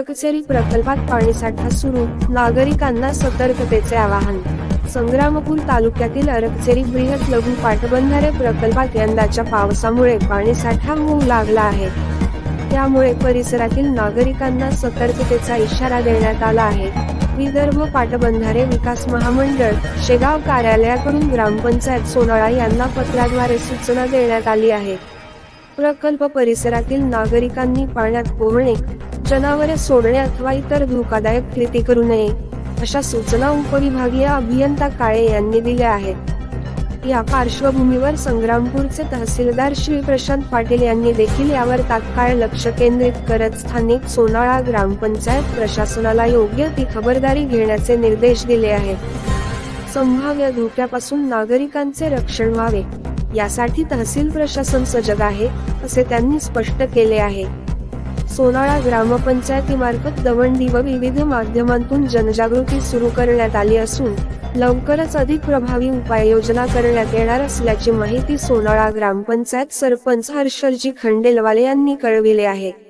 अटकचेरी प्रकल्पात पाणीसाठा सुरू नागरिकांना सतर्कतेचे आवाहन. संग्रामपूर तालुक्यातील अरकचेरी बृहत लघु पाटबंधारे प्रकल्पात यंदाच्या पावसामुळे पाणीसाठा होऊ लागला आहे. त्यामुळे परिसरातील नागरिकांना सतर्कतेचा इशारा देण्यात आला आहे. विदर्भ पाटबंधारे विकास महामंडळ शेगाव कार्यालयाकडून ग्रामपंचायत सोनाळा यांना पत्राद्वारे सूचना देण्यात आली आहे. प्रकल्प परिसरातील नागरिकांनी पाण्यात पोहणे जनावरे सोडणे अथवा इतर धोकादायक कृती करू नये अशा सूचना उपविभागीय अभियंता काळे यांनी दिल्या आहेत. या पार्श्वभूमीवर संग्रामपूरचे तहसीलदार श्री प्रशांत पाटील यांनी देखील यावर तात्काळ लक्ष केंद्रित करत स्थानिक सोनाळा ग्रामपंचायत प्रशासनाला योग्य ती खबरदारी घेण्याचे निर्देश दिले आहेत. संभाव्य धोक्यापासून नागरिकांचे रक्षण व्हावे यासाठी तहसील प्रशासन सजग आहे असे त्यांनी स्पष्ट केले आहे. सोनाळा ग्रामपंचायतीमार्फत दवंडी व विविध माध्यमांतून जनजागृती सुरू करण्यात आली असून लवकरच अधिक प्रभावी उपाययोजना करण्यात येणार असल्याची माहिती सोनाळा ग्रामपंचायत सरपंच हर्षलजी खंडेलवाले यांनी कळविले आहे.